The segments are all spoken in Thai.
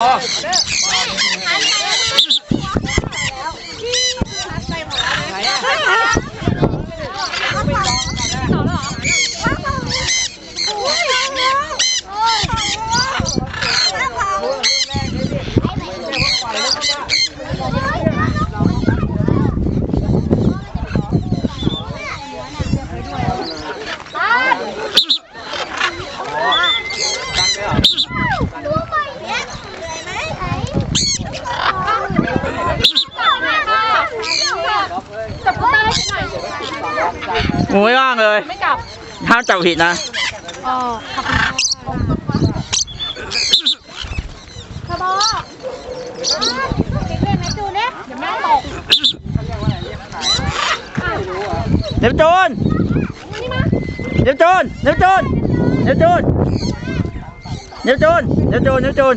อ๋อ หมูไม่ว่างเลย ไม่กลับห้ามจับผิดนะ อ๋อขอบคุณค่ะบอเด็กเล่นไหมจูเนี่ยเดี๋ยวแม่ตกเนปจูนเนปจูนเนปจูนเนปจูนเนปจูน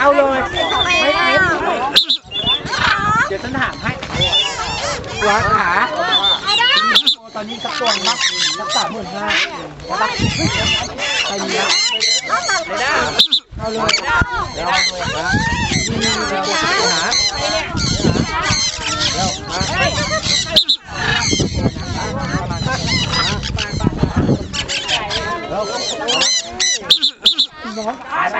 เอาเลยไม่ไม่เดี๋ยวฉันถามให้วางขาตอนนี้สักตัวมั้งสักสามหมื่นห้าแล้วปะไปเนี้ยไม่ได้เอาเลยเดี๋ยวเดี๋ยว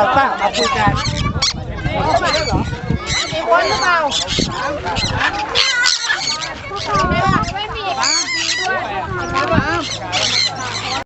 าป้ามาคุยกันมีคนหรือเปล่า